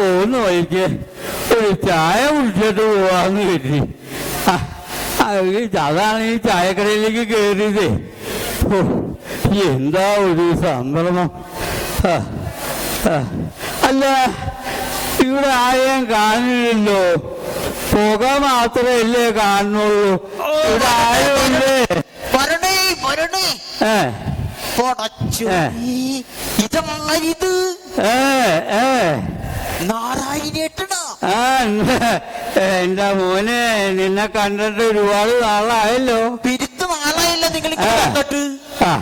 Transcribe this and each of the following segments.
പോകുന്ന വഴിക്ക് ഒരു ചായ കുടിച്ചിട്ട് പോവാന്ന് കരുതി. അതാണ് ഈ ചായക്കടയിലേക്ക് കയറിയത്. എന്താ ഒരു സന്ദർഭം. അല്ല ഇവിടെ ആരെയും കാണില്ലല്ലോ പുക മാത്രമല്ലേ കാണുന്നുള്ളൂ. ഇവിടെ ആരുമില്ലേ ഏ പൊടച്ചു ഏ ഏ. നാരായണേട്ടനാ. ആ എന്റെ മോനെ നിന്നെ കണ്ടിട്ട് ഒരുപാട് നാളായല്ലോ. പിരുത്ത് നാളായല്ലോ നിങ്ങൾ. കണ്ടിട്ട്. ആ.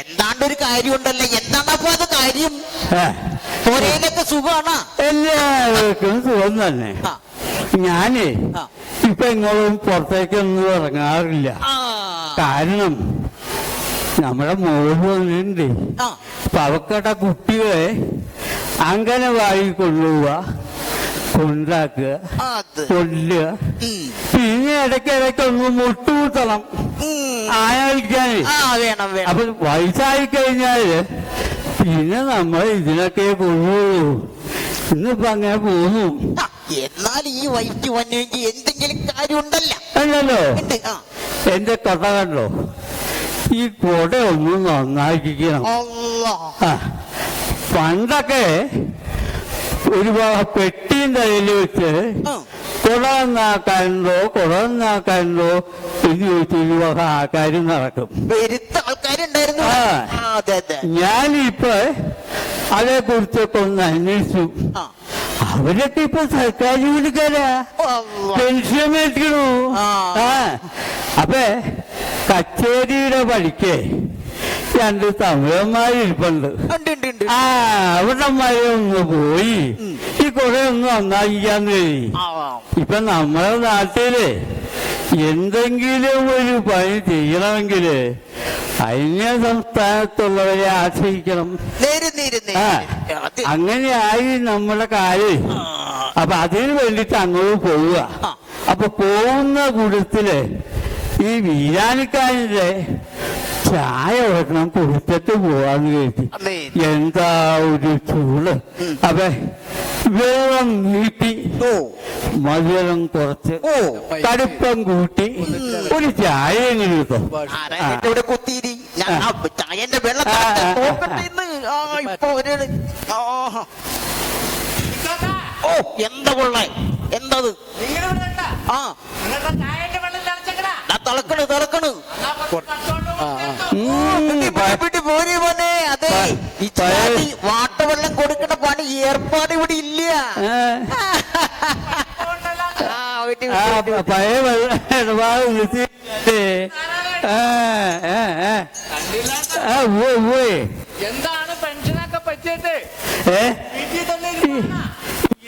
എന്താണ്ട് ഒരു കാര്യമുണ്ടല്ലോ? എന്താണപ്പോ അത് കാര്യം? ഒരേലൊക്കെ സുഖാണോ? എല്ലാവർക്കും സുഖം തന്നെ. ഞാനേ. ഇപ്പൊ ഇങ്ങോട്ടും പുറത്തേക്കൊന്നും ഇറങ്ങാറില്ല. കാരണം നമ്മുടെ മോൾ വന്നിട്ടുണ്ട്. അപ്പൊ അവക്കട്ട കുട്ടികളെ അംഗനവാടി കൊണ്ടുപോവുക കൊണ്ടാക്കുക കൊല്ലുക. പിന്നെ ഇടയ്ക്കിടയ്ക്ക് ഒന്ന് മുട്ടുകൂട്ടണം. ആന കളിക്കാനേ അപ്പൊ വയസ്സായി കഴിഞ്ഞാൽ പിന്നെ നമ്മൾ ഇതിനൊക്കെ കൊള്ളുള്ളൂ ഇന്നിപ്പോ അങ്ങനെ പോന്നു. എന്നാൽ ഈ വൈറ്റ് വന്നെങ്കിൽ എന്തെങ്കിലും കാര്യമുണ്ടല്ലോ. അല്ലല്ലോ. ഉണ്ട് എന്റെ കഥ കണ്ടോ? ഈ കൊട ഒന്ന് നന്നാക്കിക്കണം പണ്ടൊക്കെ ഒരുപാട് പെട്ടിയും തലയിൽ വെച്ച് കുടന്നാക്കാനുണ്ടോ കുടന്നാക്കാനുണ്ടോ എന്ന് ചോദിച്ച് ഒരു വക ആൾക്കാർ നടക്കും. ഞാനിപ്പോ അതേ കുറിച്ചൊക്കെ ഒന്ന് അന്വേഷിച്ചു. അവരൊക്കെ ഇപ്പൊ സർക്കാർ ജോലിക്കാരാ. പെൻഷൻ മേടിക്കണു. ആ. അപ്പൊ കച്ചേരിയുടെ പണിക്ക് രണ്ട് തമിഴന്മാരിപ്പുണ്ട് ആ അവിടന്മാരെ ഒന്ന് പോയി. ഈ കുറെ ഒന്ന് നന്നാക്കിക്കാന്ന് കരുതി. ഇപ്പൊ നമ്മുടെ നാട്ടിൽ എന്തെങ്കിലും ഒരു പണി ചെയ്യണമെങ്കിൽ അന്യ സംസ്ഥാനത്തുള്ളവരെ ആശ്രയിക്കണം. അങ്ങനെയായി നമ്മുടെ കാര്യം. അപ്പൊ അതിന് വേണ്ടിട്ട് അങ്ങോട്ട് പോവുക. അപ്പൊ പോകുന്ന കൂട്ടത്തിൽ ഈ വീരാനിക്കാരിന്റെ ചായ വെക്കണം കുടിച്ചിട്ട് പോവാന്ന് കരുതി. അതെ. എന്താ ഒരു ചൂട്? അപ്പൊ വെള്ളം നീട്ടി. ഓ. മധുരം കുറച്ച് ഓ. കടുപ്പം കൂട്ടി ഒരു ചായ കിട്ടും ഇവിടെ ചായന്റെ വെള്ളം ഇപ്പൊ ഒരു. ഓ എന്താ കൊള്ളേ എന്തത്? ആ. പോര് മോനെ. അതെ. ഈ വാട്ടവെള്ളം കൊടുക്കണ പണി ഏർപ്പാട് ഇവിടെ ഇല്ല. പഴയ. എന്താണ് പെൻഷനൊക്കെ പറ്റിയിട്ട്?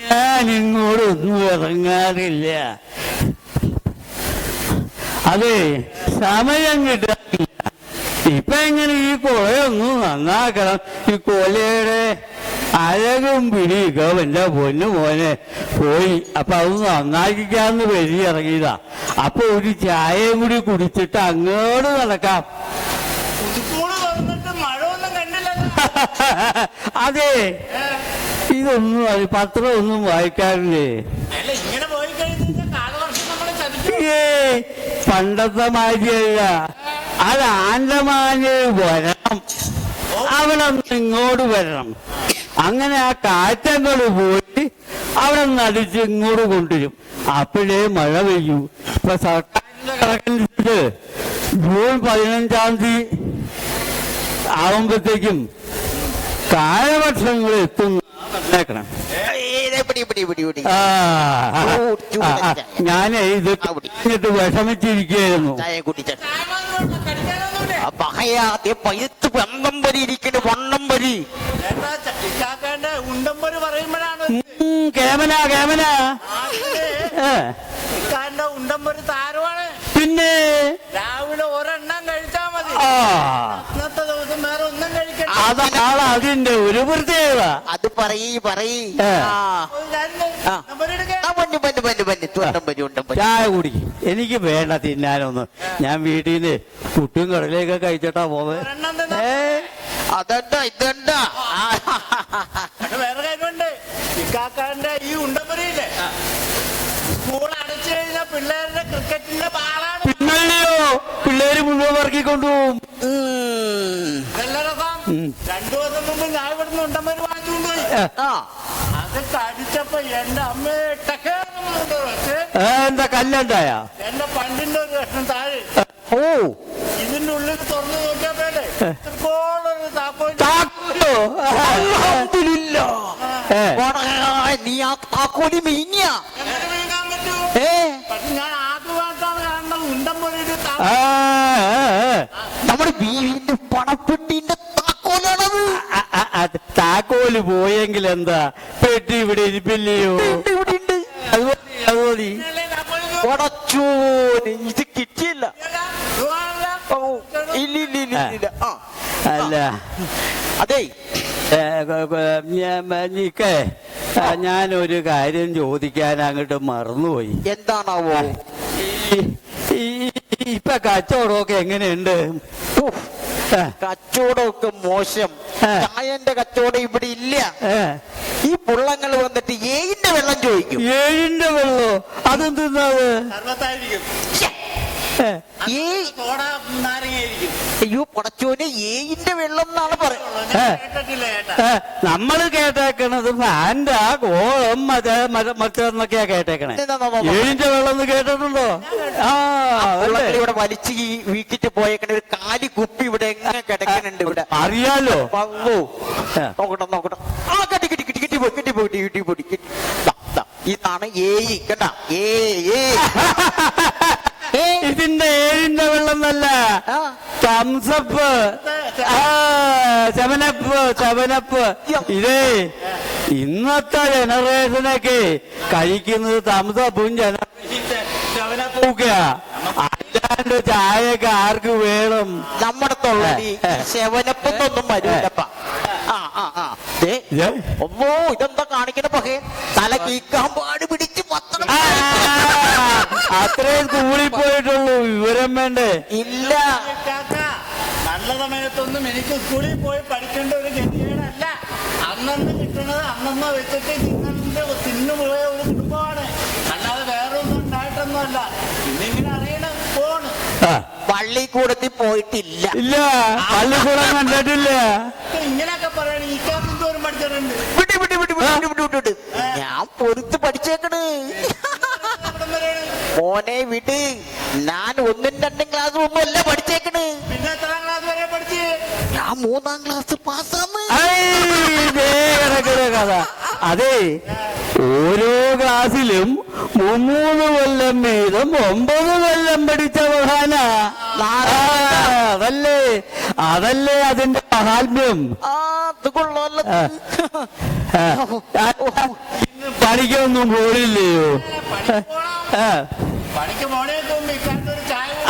ഞാൻ ഇങ്ങോട്ട് ഒന്നും ഇറങ്ങാറില്ല. അതെ സമയം കിട്ടാറില്ല ഇപ്പൊ എങ്ങനെ ഈ കൊലയൊന്നും നന്നാക്കണം? ഈ കൊലയുടെ അഴകും പിടിയൊക്കെ ഗവന്റെ പൊന്നു മോനെ. പോയി. അപ്പൊ അത് നന്നാക്കിക്കാന്ന് വെരി ഇറങ്ങിയതാ. അപ്പൊ ഒരു ചായയും കൂടി കുടിച്ചിട്ട് അങ്ങോട്ട് നടക്കാം. അതെ. ഇതൊന്നും അത് പത്രം ഒന്നും വായിക്കാറില്ലേ? പണ്ടത്തെ മാതിരിയല്ല. അത് ആൻഡമാന് വരണം. അവിടെ ഇങ്ങോട്ട് വരണം. അങ്ങനെ ആ കാറ്റങ്ങൾ പോയി അവിടെ നടിച്ച് ഇങ്ങോട്ട് കൊണ്ടുവരും. അപ്പോഴേ മഴ പെയ്യൂ. ഇപ്പൊ സർക്കാരിന്റെ ജൂൺ പതിനഞ്ചാം തീയതി ആവുമ്പത്തേക്കും കാലവർഷങ്ങൾ എത്തുന്നു. പറഞ്ഞേക്കണം ഞാൻ ഇത് കഴിഞ്ഞിട്ട് വിഷമിച്ചിരിക്കുകയായിരുന്നു. പകയാതെ പഴുത്ത് വണ്ണം വരി ഇരിക്കുന്നു വണ്ണം വരി. കേമന കേമന. ഇക്കാന്റെ ഉണ്ടമ്പൊരു താരമാണ്. പിന്നെ? രാവിലെ ഒരെണ്ണം കഴിച്ചാ മതി. ദിവസം വേറെ ഒന്നും കഴിക്കണ്ട. അതാണ് അതിന്റെ ഒരു പ്രത്യേകത. അത് പറയ് പറയ്. ഏ. ആ. ഒരു കാര്യം ചെയ്യ്. ആ. നമ്പർ എടുക്ക്. ആ, പന്നു പന്നു പന്നു പന്നു. തുണ്ടം പരി ഉണ്ടം പരി ചായ കുടി എനിക്ക് വേണ്ട തിന്നാനൊന്നും. ഞാൻ വീട്ടിൽ നിന്ന് പുട്ടും കടലയൊക്കെ കഴിച്ചിട്ടാ പോവേ. ഒരെണ്ണം തിന്നാ. ഏ? ആ, അത് വേറെ കാര്യമുണ്ട്. ഈ ഉണ്ടപ്പുരയില്ലേ? സ്കൂൾ അടച്ചു കഴിഞ്ഞാൽ പിള്ളേരുടെ ക്രിക്കറ്റിന്റെ പിന്നല്ലയോ പിള്ളേര് മുഴുവൻ വർക്കിക്കൊണ്ടു രണ്ടു ദിവസം മുമ്പ് ഞാൻ ഇവിടുന്ന് ഉണ്ടമ്മര് വാങ്ങിച്ചുകൊണ്ടുപോയി അത് കടിച്ചപ്പോ എന്റെ അമ്മയെ എന്താ കല്ലണ്ടായ? എന്റെ പണ്ടിന്റെ ഒരു കഷ്ണം താഴെ. ഓ. ഇതിന്റെ ഉള്ളിൽ തുറന്നു നോക്കിയാൽ വേണ്ടേ ഇത്രത്തോളൊരു നീ ആ താക്കോലി മീനിയാ ഏ. ഞാൻ നമ്മുടെ ബീവിന്റെ പണപ്പെട്ടിന്റെ താക്കോലാണത്. താക്കോൽ പോയെങ്കിൽ എന്താ പെട്ടി ഇവിടെ ഇരിപ്പില്ലയോ? ഇവിടെ ഉണ്ട്. അതുപോലെ അതുപോലെ ഇത് കിട്ടിയില്ല. ഇല്ല അല്ല. അതെ. നിക്കേ. ഞാനൊരു കാര്യം ചോദിക്കാൻ അങ്ങോട്ട് മറന്നുപോയി. എന്താണാവോ? ഈ ഇപ്പൊ കച്ചവടമൊക്കെ എങ്ങനെയുണ്ട്? കച്ചവടമൊക്കെ മോശം. ചായന്റെ കച്ചവടം ഇവിടെ ഇല്ല. ഈ പുള്ളങ്ങൾ വന്നിട്ട് ഏഴിന്റെ വെള്ളം ചോദിക്കും. ഏഴിന്റെ വെള്ളോ? അതെന്താ സർവത്തായിരിക്കും. നാരങ്ങയായിരിക്കും. അയ്യോ പടച്ചോന് ഏയിന്റെ വെള്ളം എന്നാണ് പറയുന്നത്. നമ്മൾ കേട്ടേക്കണത് ഫാൻഡാ കോളം മറ്റേ മറ്റേ മറ്റേന്നൊക്കെയാ കേട്ടേക്കണേ. ഏയിന്റെ. ഏഴിന്റെ വെള്ളം എന്ന് കേട്ടിട്ടുണ്ടോ? ആ ഇവിടെ വലിച്ച് ഈ വീക്കിട്ട് പോയേക്കണ ഒരു കാലി കുപ്പി ഇവിടെ എങ്ങനെ കിടക്കണുണ്ട് ഇവിടെ? അറിയാലോ. നോക്കട്ടെ നോക്കട്ടെ. ആ കെട്ടി കിട്ടി കിട്ടി കിട്ടി പോയി കിട്ടി പോയി കിട്ടി പോയി. ഇതാണ് ഏയി കേട്ടാ? ഇതിന്റെ ഏഴിന്റെ വെള്ളം നല്ല ആ. തംസപ്പ് ചവനപ്പ് ചവനപ്പ് ഇതേ ഇന്നത്തെ ജനറേഷനൊക്കെ കഴിക്കുന്നത് തംസപ്പും ജനപ്പൂക്കാ അല്ലാണ്ട് ചായയൊക്കെ ആർക്ക് വേണം? നമ്മുടെ തൊള്ളി ശവനപ്പൊന്നും ഏ. ശവനപ്പൊന്നൊന്നും വരൂലപ്പ ആ ആ ആ ദേ ഇത് ഒന്നോ ഇതെന്താ കാണിക്കണ പകേ? തല കീക്കാൻ പാട് പിടിച്ച് പത്രം ആ, അത്രയും സ്കൂളിൽ പോയിട്ടുള്ളൂ വിവരം വേണ്ടേ? ഇല്ല. നല്ല സമയത്തൊന്നും എനിക്ക് സ്കൂളിൽ പോയി പഠിക്കേണ്ട ഒരു ഗതികേടല്ല. അന്നന്ന് കിട്ടുന്നത് അന്നന്ന് വെച്ചിട്ട് തിന്നു പോയ ഒരു കുടുംബമാണ്. അല്ലാതെ വേറെ ഒന്നും ഉണ്ടായിട്ടൊന്നുമല്ല. ഇന്നിങ്ങനെ അറിയണം പോണ്. പള്ളി പള്ളിക്കൂടത്തിൽ പോയിട്ടില്ല. ഇല്ല പള്ളിക്കൂടം കണ്ടിട്ടില്ല. ഇങ്ങനെയൊക്കെ പറയണ ഈ വിട്ട് വിട്ട് വിട്ട് വിട്ട് വിട്ട് വിട്ട് വിട്ട് ഞാൻ പൊരുത്ത് പഠിച്ചേക്കണ്. മോനെ വിട്ട് ഞാൻ ഒന്നും രണ്ടും ക്ലാസ് മുമ്പ് അല്ല പഠിച്ചേക്കണ്. ഞാൻ മൂന്നാം ക്ലാസ് പാസ്സാന്ന് കഥ. അതെ. ഓരോ ക്ലാസ്സിലും മുമ്മൂന്ന് കൊല്ലം വീതം ഒമ്പത് കൊല്ലം പഠിച്ച മഹാന അതല്ലേ അതല്ലേ അതിന്റെ മഹാത്മ്യം? പണിക്കൊന്നും പോലില്ലയോ?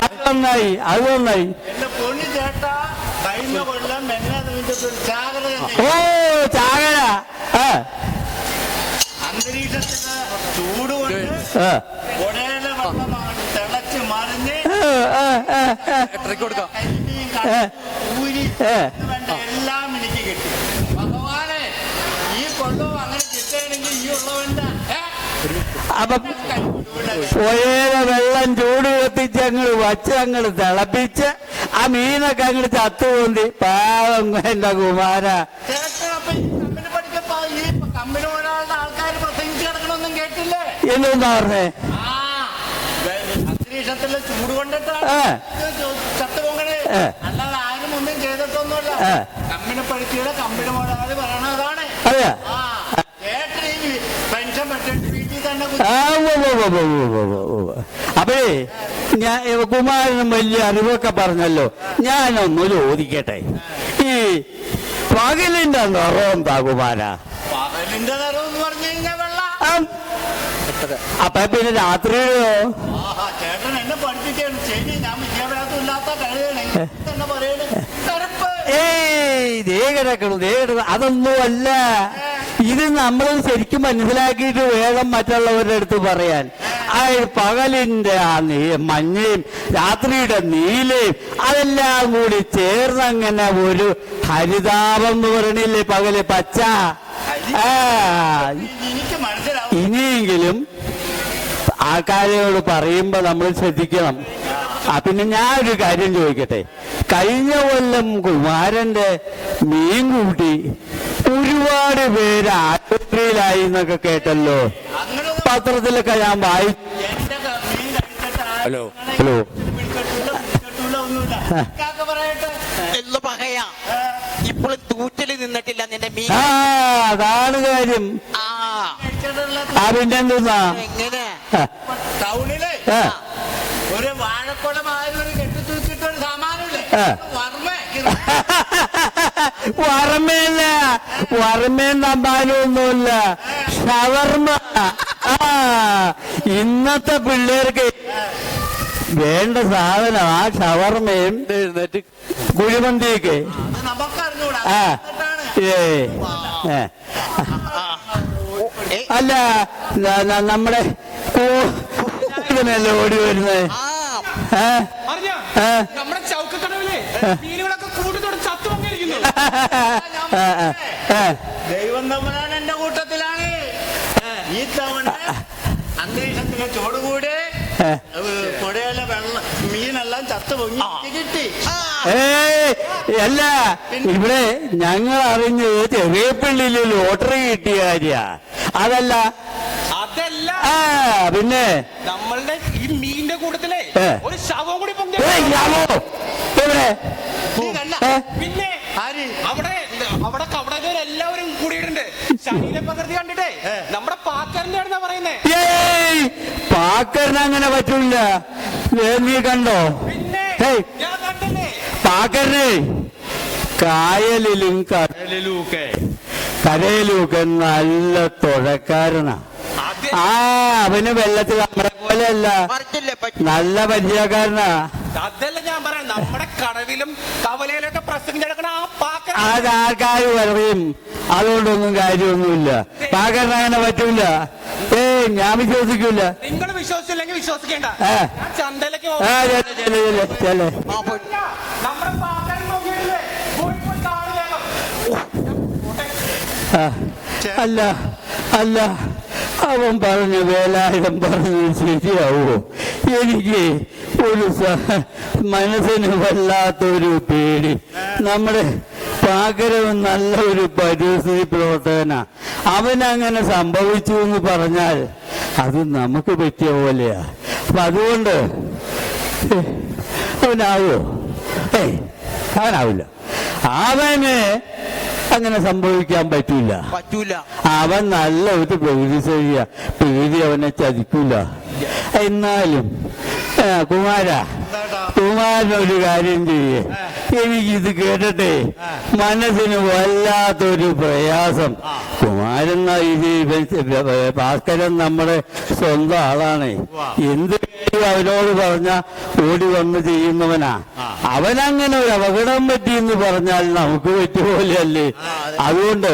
അതൊന്നായി അതൊന്നായി ഓ അന്തരീക്ഷത്തിന് വെള്ളമാണ് തിളച്ച് മറിഞ്ഞ് ഊരി വേണ്ട എല്ലാം എനിക്ക് കിട്ടി. ഭഗവാനെ ഈ അങ്ങനെ കിട്ടുകയാണെങ്കിൽ ഈ? അപ്പൊ. പുഴയിലെ വെള്ളം ചൂട് കത്തിച്ച് അങ്ങോട്ട് വച്ച് അങ്ങോട്ട് തിളപ്പിച്ച് ആ മീനൊക്കെ അങ്ങോട്ട് ചത്തുപോന്തി പാവം എന്റെ കുമാര. എന്നെന്താ പറഞ്ഞേ? പെൻഷൻ തന്നെ അപ്പേ ഞാൻ കുമാരനും വലിയ അറിവൊക്കെ പറഞ്ഞല്ലോ. ഞാനൊന്ന് ചോദിക്കട്ടെ? ഈ പകലിന്റെ നിറം എന്താ കുമാര? പകലിന്റെ നിറം എന്ന് പറഞ്ഞു കഴിഞ്ഞാൽ അപ്പൊ പിന്നെ രാത്രിയിലോ? അതൊന്നും ചേട്ടൻ എന്നെ ശരി ഞാൻ വിദ്യാഭ്യാസം ഇല്ലാത്ത കഴിയാണ് അതൊന്നുമല്ല. ഇത് നമ്മൾ ശരിക്കും മനസ്സിലാക്കിയിട്ട് വേണം മറ്റുള്ളവരുടെ അടുത്ത് പറയാൻ. ആ പകലിന്റെ ആ നീ മഞ്ഞയും രാത്രിയുടെ നീലയും അതെല്ലാം കൂടി ചേർന്നങ്ങനെ ഒരു ഹരിതാപം എന്ന് പറയണില്ലേ പകൽ പച്ച? ആ. ഇനിയെങ്കിലും ആൾക്കാരോട് പറയുമ്പോ നമ്മൾ ശ്രദ്ധിക്കണം. ആ പിന്നെ ഞാൻ ഒരു കാര്യം ചോദിക്കട്ടെ. കഴിഞ്ഞ കൊല്ലം കുമാരന്റെ മീൻ കൂട്ടി ഒരുപാട് പേര് ആശുപത്രിയിലായി എന്നൊക്കെ കേട്ടല്ലോ. പത്രത്തിലൊക്കെ ഞാൻ വായി എന്റെ ക- മീൻ കഴിച്ചിട്ട് ആരും ഹലോ. ഹലോ. എന്ന് പറയാ. ഇപ്പോഴും തൂറ്റൽ നിന്നിട്ടില്ല നിന്റെ മീൻ. അതാണ് കാര്യം. ആ ആ ടൗണിൽ ഒരു സാമാനമില്ലേ വറമേല്ല വറമേൻ തമ്പാനൊന്നുമില്ല ഷവർമ ആ. ഇന്നത്തെ പിള്ളേർക്ക് വേണ്ട സാധനം ആ ഷവർമയും എഴുന്നേറ്റ് കുഴിമന്തിയൊക്കെ. ആ. ഏ. ഏ, അല്ല നമ്മുടെ ഇതിനല്ലേ ഓടി വരുന്നത് നമ്മുടെ ചൗക്കക്കടവിലെ മീനുകളൊക്കെ ചത്തു. ദൈവം തമ്പുരാൻ എന്റെ കൂട്ടത്തിലാണ്. ഈ തവണ അന്തരീക്ഷത്തിലെ ചോടുകൂടെ. പുഴയിലെ വെള്ളം മീനെല്ലാം ചത്തു പൊങ്ങി. കിട്ടി. ഏയ് അല്ല ഇവിടെ ഞങ്ങൾ അറിഞ്ഞത് ചെറിയ പള്ളിയിൽ ലോട്ടറി കിട്ടിയ കാര്യ. അതല്ല. അതല്ല. ആ പിന്നെ? നമ്മളുടെ ഈ മീനിന്റെ കൂട്ടത്തിലെ ഒരു ശവം കൂടി പൊങ്ങി. ഏയ്? എവിടെ? പിന്നെ ആര്? അവിടെ അവിടെ കവടകരെല്ലാവരും കൂടിയിട്ടുണ്ട്. ശരീര പ്രകൃതി കണ്ടിട്ടേ. നമ്മുടെ പാക്കറിന്റെ ആണെന്നാ പറയുന്നേ. പാക്കറിന് അങ്ങനെ പറ്റൂല. നീ കണ്ടോ? പിന്നെ ഏയ് ഞാൻ കണ്ടല്ലേ? പാക്കറിന് കായലിലും കടലിലുമൊക്കെ കരയിലുമൊക്കെ നല്ല തുഴക്കാരനാ. ആ അവന് വെള്ളത്തിൽ നമ്മളെ പോലെയല്ല നല്ല പരിചയക്കാരനാ. അതല്ല ഞാൻ പറയാം നമ്മുടെ കടവിലും കവലയിലൊക്കെ പ്രസംഗം നടക്കണ ആ പാക്കർ അത് ആൾക്കാർ പറയും. അതുകൊണ്ടൊന്നും കാര്യമൊന്നുമില്ല. പാക്കറിന് അങ്ങനെ പറ്റൂല. ഏ ഞാൻ വിശ്വസിക്കൂല. നിങ്ങൾ വിശ്വസിച്ചില്ലെങ്കിൽ വിശ്വസിക്കേണ്ട. ഏ. ഞാൻ ചന്തയിലേക്ക് ആ ചെല്ലെ ചെല്ലെ ചെല്ലെ ചെല്ലെ. ആ പോയി. നമ്മുടെ പാക്കറിൽ നോക്കിയിട്ടില്ലേ പോയി പോയി കാണുകയാണ് ആ, അല്ല അല്ല. അവൻ പറഞ്ഞു വേലായുധം പറഞ്ഞു ശരിയാവോ? എനിക്ക് ഒരു മനസ്സിന് വല്ലാത്തൊരു പേടി. നമ്മുടെ പാകരവും നല്ല ഒരു പരിസ്ഥിതി പ്രവർത്തകനാ. അവനങ്ങനെ സംഭവിച്ചു എന്ന് പറഞ്ഞാൽ അത് നമുക്ക് പറ്റിയ പോലെയാ. അപ്പൊ അതുകൊണ്ട് ഏ, അവനാവോ? ഏയ് അവനാവില്ല. അവന് അങ്ങനെ സംഭവിക്കാൻ പറ്റൂല. പറ്റൂല. അവൻ നല്ല ഒരു പ്രകൃതി ശരിയാ പേടി അവനെ ചതിക്കൂല. എന്നാലും കുമാര കുമാരൻ ഒരു കാര്യം ചെയ്യേ. എനിക്കിത് കേട്ടട്ടെ മനസ്സിന് വല്ലാത്തൊരു പ്രയാസം. കുമാരൻ ഭാസ്കരൻ നമ്മുടെ സ്വന്തം ആളാണ്. എന്ത് അവനോട് പറഞ്ഞ ഓടി വന്ന് ചെയ്യുന്നവനാ? അവനങ്ങനെ ഒരു അപകടം പറ്റിയെന്ന് പറഞ്ഞാൽ നമുക്ക് പറ്റുപോലെയല്ലേ? അതുകൊണ്ട്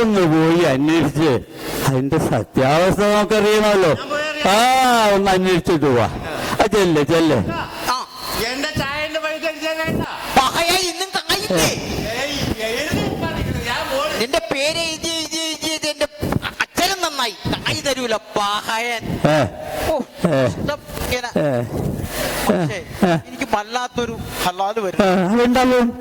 ഒന്ന് പോയി അന്വേഷിച്ച്. അതിന്റെ സത്യാവസ്ഥ നമുക്കറിയണമല്ലോ. ആ ഒന്ന് അന്വേഷിച്ചിട്ട് പോവാ. ചെല്ല് ചെല്ല്. എന്റെ ചായന്റെ ഏയ്, എഴുതി പേര് എഴുതി എഴുതി എഴുതിയത് എന്റെ അച്ഛനും നന്നായി. തായി തരൂല പഹയൻ. ഓ. ഇഷ്ടം ഇങ്ങനെ. പക്ഷേ. എനിക്ക് വല്ലാത്തൊരു ഹലാൽ വരും.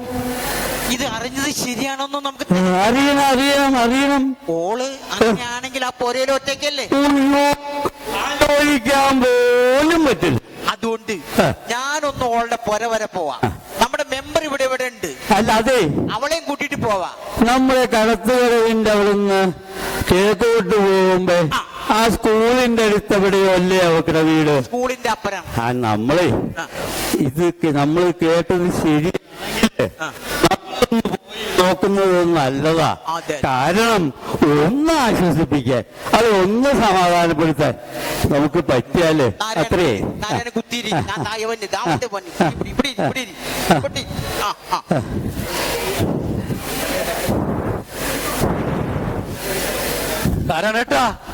ഇത് അറിഞ്ഞത് ശരിയാണോന്ന് നമുക്ക് അറിയണം അറിയണം അറിയണം. ഓൾ അങ്ങനെയാണെങ്കിൽ ആ പൊരയിൽ ഒറ്റയ്ക്കല്ലേ? ഉയ്യോ, ആലോചിക്കാൻ പോലും പറ്റില്ല. അതുകൊണ്ട്. ഞാനൊന്ന് ഓളുടെ പൊര വരെ പോവാ. നമ്മുടെ മെമ്പർ ഇവിടെ ഇവിടെ ഉണ്ട്? അല്ല അതെ. അവളെയും കൂട്ടിട്ട് പോവാ. നമ്മുടെ കടത്തുകടവിന്റെ അവിടുന്ന് കിഴക്കോട്ട് പോകുമ്പോ ആ. സ്കൂളിന്റെ അടുത്ത് എവിടെയോ അല്ലേ അവക്കടെ വീട്? സ്കൂളിന്റെ അപ്പുറം. ആ നമ്മളെ. ഇത് നമ്മൾ കേട്ടത് ശരി നോക്കുന്നത് നല്ലതാ. കാരണം ഒന്ന് ആശ്വസിപ്പിക്കാൻ അത് ഒന്ന് സമാധാനപ്പെടുത്താൻ നമുക്ക് പറ്റിയാൽ അത്രേ.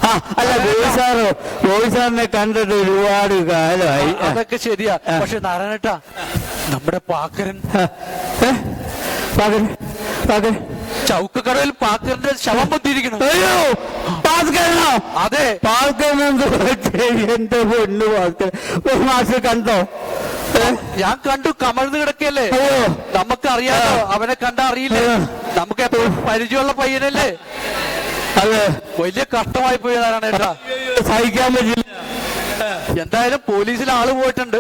ആ. അല്ല ഗോപി സാറോ സാറിനെ കണ്ടിട്ട് ഒരുപാട് കാലമായി. അതൊക്കെ ശരിയാ. പക്ഷെ നാരായണേട്ടാ നമ്മുടെ പാക്കരൻ. ആ, പകരം ചൗക്കക്കടവിൽ പാക്കറിന്റെ ശവം പൊത്തിയിരിക്കുന്നു. അയ്യോ പാസ്കരനോ അതെ. പാസ്കരൻ? എന്റെ പൊന്നു ഭാസ്കരൻ മാഷ് കണ്ടോ? ഏ? ഞാൻ കണ്ടു കമഴ്ന്ന് കിടക്കല്ലേ അയ്യോ. നമുക്കറിയാലോ അവനെ കണ്ട അറിയില്ലേ. നമുക്ക് എപ്പോഴും പരിചയമുള്ള പയ്യനല്ലേ? അതെ. വലിയ കഷ്ടമായി പോയതാണ് ഏട്ടാ? സഹിക്കാൻ പറ്റില്ല. എന്തായാലും പോലീസിൽ ആൾ പോയിട്ടുണ്ട്.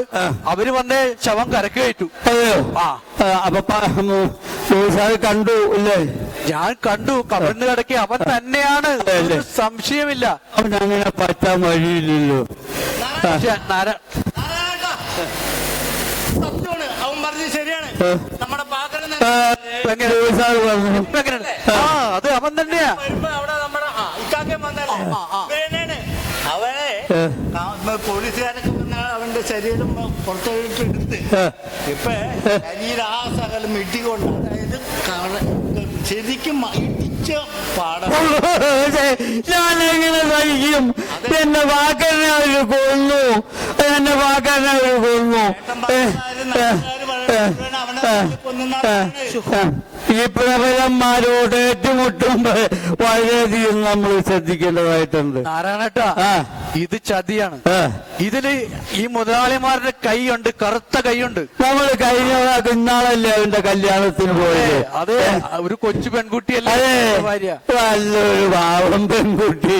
അവർ വന്നേ ശവം കരക്ക് കയറ്റു. അയ്യോ ആ. ആ, അപ്പൊ കണ്ടു ഇല്ലേ? ഞാൻ കണ്ടു. കമഴ്ന്ന് കിടക്കി. അവൻ തന്നെയാണ്. സംശയമില്ല. അവൻ അങ്ങനെ പറ്റാൻ വഴിയില്ലല്ലോ. അവൻ ശരിയാണ്. നമ്മുടെ പറഞ്ഞു. ആ അത് അവൻ തന്നെയാ. വരുമ്പോ അവിടെ നമ്മുടെ വന്നല്ലേ? പോലീസുകാരൊക്കെ വന്ന് അവന്റെ ശരീരം പുറത്തോട്ട് എടുത്ത്. ഇപ്പൊ ശരീരാസകലം ഇട്ടിക്കൊണ്ട് അതായത് ശരിക്കും ഇടിച്ച പാടം. ഞാനെങ്ങനെ സഹിക്കും? എന്നെ വാക്കനെ അവർ കൊന്നു. എന്നെ വാക്കനെ അവർ കൊന്നു അവനെ ഏ. ഈ പ്രബലന്മാരോട് ഏറ്റുമുട്ടുമ്പോ വളരെയധികം നമ്മൾ ശ്രദ്ധിക്കേണ്ടതായിട്ടുണ്ട്. നാരായണേട്ടാ ഇത് ചതിയാണ്. ഇതിൽ ഈ മുതലാളിമാരുടെ കൈയുണ്ട് കറുത്ത കൈയുണ്ട്. നമ്മൾ കഴിഞ്ഞ ഇന്നാളല്ലേ അവന്റെ കല്യാണത്തിന് പോയത്? അതെ ഒരു കൊച്ചു പെൺകുട്ടിയല്ലേ ഭാര്യ. നല്ലൊരു പാവം പെൺകുട്ടി.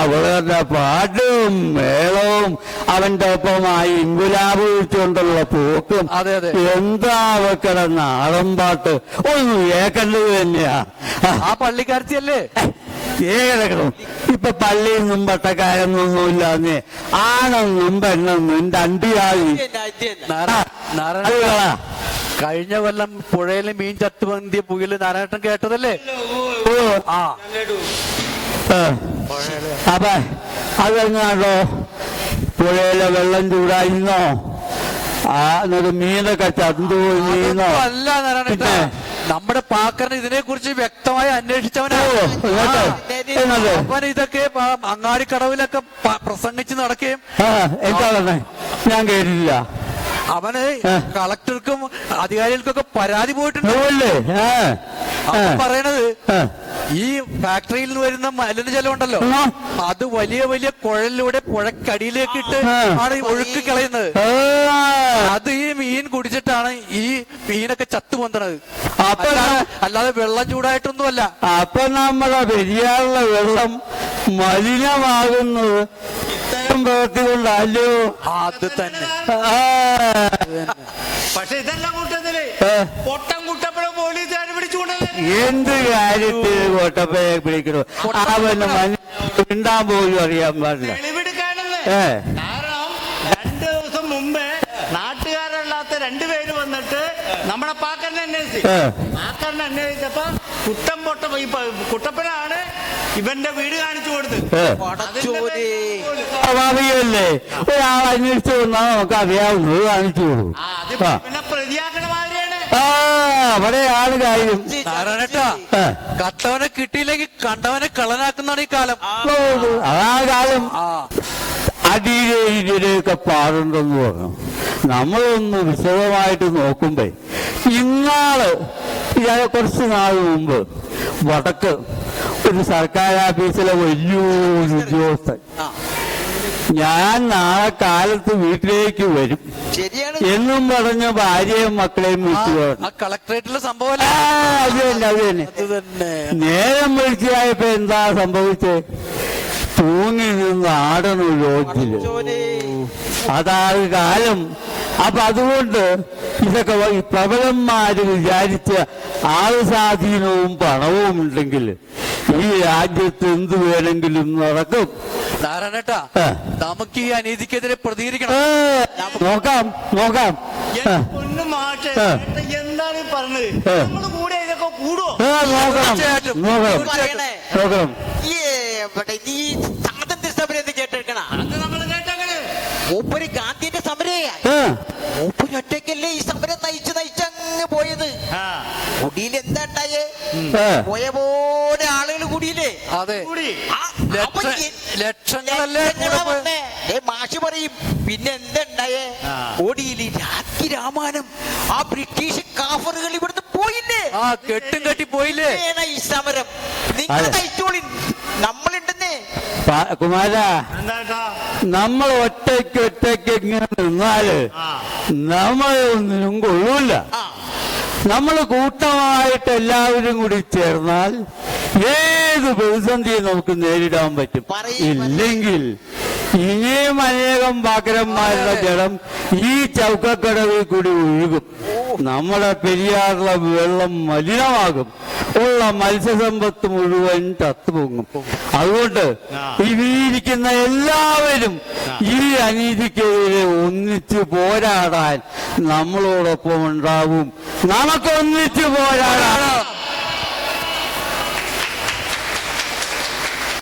അവളുടെ പാട്ടും മേളവും അവന്റെ ഒപ്പമായി ഇങ്കുലാബ് വിളിച്ചുകൊണ്ടുള്ള പോക്കും. അതെ, അതെ. എന്താ വെക്കട നാടൻ പാട്ട്? ഒന്ന് കേൾക്കേണ്ടത് തന്നെയാ. ആ പള്ളിക്കാരത്തിയല്ലേ? ഏകദേശം ഇപ്പൊ പള്ളിയിൽ ഇല്ലാന്ന് ആണെന്നും പെണ്ണെന്നും രണ്ടിയായി കഴിഞ്ഞ കൊല്ലം പുഴയിലെ മീൻ ചത്തുപന്തിയ പുകിൽ നാരായണൻ കേട്ടതല്ലേ? ഓ. ആ. അപ്പൊ അതെങ്ങാണ്ടോ പുഴയിലെ വെള്ളം ചൂടായിരുന്നോ? ആ എന്നിട്ട് മീനൊക്കെ ചത്തുപോയി മീനോ അല്ല നാരായണ? നമ്മുടെ പാക്കറിന് ഇതിനെ കുറിച്ച് വ്യക്തമായി അന്വേഷിച്ചവനാണ്? അവൻ ഇതൊക്കെ അങ്ങാടിക്കടവിലൊക്കെ പ്രസംഗിച്ച് നടക്കുകയും ഞാൻ കേട്ടില്ല അവന്. കളക്ടർക്കും അധികാരികൾക്കൊക്കെ പരാതി പോയിട്ടുണ്ട്. അവൻ പറയണത് ഈ ഫാക്ടറിയിൽ നിന്ന് വരുന്ന മലിനജലം ഉണ്ടല്ലോ അത് വലിയ വലിയ കുഴലിലൂടെ പുഴക്കടിയിലേക്ക് ഇട്ട്. ആണ് ഈ ഒഴുക്ക് കളയുന്നത്. അത് ഈ മീൻ കുടിച്ചിട്ടാണ് ഈ മീനൊക്കെ ചത്തു പൊന്തണത്. അല്ലാതെ- വെള്ളം ചൂടായിട്ടൊന്നുമല്ല. അപ്പൊ നമ്മുടെ പെരിയാറിലെ വെള്ളം മലിനമാകുന്നത് പ്രവൃത്തി കൊണ്ടല്ലോ അത് തന്നെ. പക്ഷെ ഇതെല്ലാം കൂട്ടത്തിൽ. പൊട്ടം കുട്ടപ്പഴ പോലീസുകാർ പിടിച്ചുകൊണ്ടല്ലേ എന്ത് കാര്യത്തിൽ കോട്ടപ്പയെ പിടിക്കണു അവന് മിണ്ടാൻ പോലും അറിയാൻ പാടില്ല. കാരണം രണ്ടു ദിവസം മുമ്പേ നാട്ടുകാരല്ലാത്ത രണ്ടുപേര് വന്നിട്ട് നമ്മുടെ പാക്കറിനെ അന്വേഷിച്ചു. പാക്കറിനെ അന്വേഷിച്ചപ്പോ കുട്ടം പൊട്ട കുട്ടപ്പനാണ് ഇവന്റെ വീട് കാണിച്ചു കൊടുത്ത്. സ്വാഭാവികമല്ലേ ഒരാൾ അന്വേഷിച്ചു വന്നാൽ നമുക്ക് അറിയാവുന്നത് കാണിച്ചു കൊടുക്കും. അവിടെയാണ് കാര്യം. നാരായണേട്ടാ കട്ടവനെ കിട്ടിയില്ലെങ്കിൽ കണ്ടവനെ കളനാക്കുന്നതാണ് ഈ കാലം. അതാ കാലം. ആ. അടിയിലെ ഇതിലേക്ക് പാടുണ്ടെന്ന് പറഞ്ഞു. നമ്മളൊന്ന് വിശദമായിട്ട് നോക്കുമ്പോൾ ഇന്നാൾ ഇയാളെ കുറച്ച് നാൾ മുമ്പ് വടക്ക് ഒരു സർക്കാർ ഓഫീസിലെ വലിയൊരു ഉദ്യോഗസ്ഥൻ. ഞാൻ നാളെ കാലത്ത് വീട്ടിലേക്ക് വരും. എന്നും പറഞ്ഞ ഭാര്യയും മക്കളെയും കളക്ടറേറ്റിലെ സംഭവം അത് തന്നെ അത് തന്നെ. നേരം വിളിച്ചായപ്പോ എന്താ സംഭവിച്ചത് തൂങ്ങി നിന്ന് ആടണു ലോജിൽ അതാണ് കാലം. അപ്പൊ അതുകൊണ്ട് ഇതൊക്കെ പ്രബലന്മാര് വിചാരിച്ച ആൾ സ്വാധീനവും പണവും ഉണ്ടെങ്കിൽ ഈ രാജ്യത്ത് എന്ത് വേണമെങ്കിലും നടക്കും. നാരായണേട്ടാ നമുക്ക് ഈ അനീതിക്കെതിരെ പ്രതികരിക്കണം. നോക്കാം നോക്കാം. എന്താണ് പറഞ്ഞത്? കൂടെ ഇതൊക്കെ ഏ, നോക്കണം തീർച്ചയായിട്ടും. ഇവിടെ നീ സ്വാതന്ത്ര്യ സമരം കേട്ടങ്ങനെ മൂപ്പര് ഗാന്ധിന്റെ സമരയാ മൂപ്പര് ഒറ്റയ്ക്കല്ലേ ഈ സമരം നയിച്ച് അങ്ങ് പോയത്? ആ. കുടിയിൽ എന്താ ഉണ്ടായേ. പോയ പോലെ ആളുകൾ കുടിയില്ലേ? അതെ. ലക്ഷങ്ങളല്ലേ മാഷ് പറയും പിന്നെ എന്തുണ്ടായേ ഓടിയിൽ രാത്രി രാമാനം ആ ബ്രിട്ടീഷ് കാഫറുകൾ ഇവിടുന്ന് പോയില്ലേ? ആ കെട്ടും കെട്ടി പോയില്ലേ? ഈ സമരം. നിങ്ങൾ. നയിച്ചോളി നമ്മളുണ്ടെന്നേ. കുമാര എന്താട്ടാ? നമ്മൾ ഒറ്റയ്ക്ക് ഒറ്റയ്ക്ക് ഇങ്ങനെ നിന്നാൽ നമ്മൾ ഒന്നിനും കൊള്ളൂല. നമ്മൾ കൂട്ടമായിട്ട് എല്ലാവരും കൂടി ചേർന്നാൽ ഏത് പ്രതിസന്ധിയും നമുക്ക് നേരിടാൻ പറ്റും. ഇല്ലെങ്കിൽ ഇനിയും അനേകം പാക്കരന്മാരുടെ ജലം ഈ ചൗക്കക്കടവിൽ കൂടി ഒഴുകും. നമ്മുടെ പെരിയാറിലെ വെള്ളം മലിനമാകും. ഉള്ള മത്സ്യസമ്പത്ത് മുഴുവൻ തത്തുപൊങ്ങും അതുകൊണ്ട്. ഇരിക്കുന്ന എല്ലാവരും ഈ അനീതിക്കെതിരെ ഒന്നിച്ചു പോരാടാൻ നമ്മളോടൊപ്പം ഉണ്ടാവും. നമുക്ക് ഒന്നിച്ചു പോരാടാം.